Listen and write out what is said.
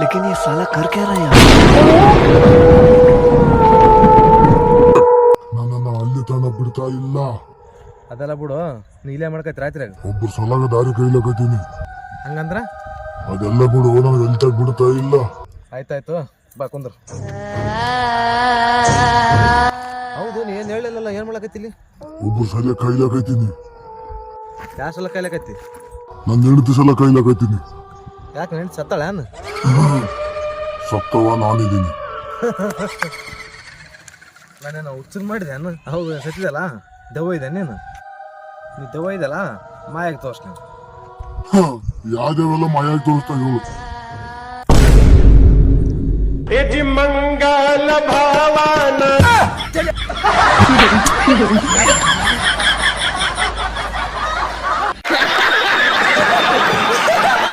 लेकिन ये साला कर क्या रहा है ನನ್ನನ್ನು ಅಲ್ಲಿ ತನ ಬಿಡ್ತಾ ಇಲ್ಲ ಅದೆಲ್ಲ ಬಿಡು ನೀ ಇಲ್ಲೇ ಮಾಡ್ಕೈತಿ ರಾತ್ರಿಯಾಗ ಒಬ್ಬರು ಸಲಾಗ ದಾರಿ ಕೈಲಕತ್ತೀನಿ ಹಂಗಂದ್ರ ಅದೆಲ್ಲ ಬಿಡು ನನಗೆ ಎಲ್ಲಿ ತಗ ಬಿಡ್ತಾ ಇಲ್ಲ ಆಯ್ತಾಯ್ತು ಬಾ ಕುಂದ್ರ ಹೌದು ನೀ ಏನು ಹೇಳಿಲ್ಲಲ್ಲ ಏನು ಮಾಡಕತ್ತಿ ಇಲ್ಲಿ ಒಬ್ಬರು ಸಲ ಕೈಲಕತ್ತೀನಿ ಯಾವ ಸಲ ಕಾಯ್ಲಕತ್ತಿ ನನ್ನ ಹೆಂಡತಿ ಸಲ ಕೈಲಕತ್ತೀನಿ ಯಾಕೆ ನೆನ್ ಸತ್ತಳೇನು ಸತ್ತವ ನಾನಿದ್ದೀನಿ. ನಾನೇನು ಹುಚ್ಚನ್ ಮಾಡಿದೆ ಅನ್ನು ಹೌದು ಸತ್ತಿದಲ್ಲ? ದೆವ್ವ ಇದೆ ನೀನು? ನೀ ದೆವ್ವ ಇದೆಲ್ಲ ಮಾಯಾಗಿ ತೋರ್ಸ್ ನೀನು. ಯಾವ್ದೇವೆಲ್ಲ ಮಾಯಾಗಿ ತೋರಿಸ್ತಾ ಹೇಳು ಮಂಗಲ ಭಾವನ.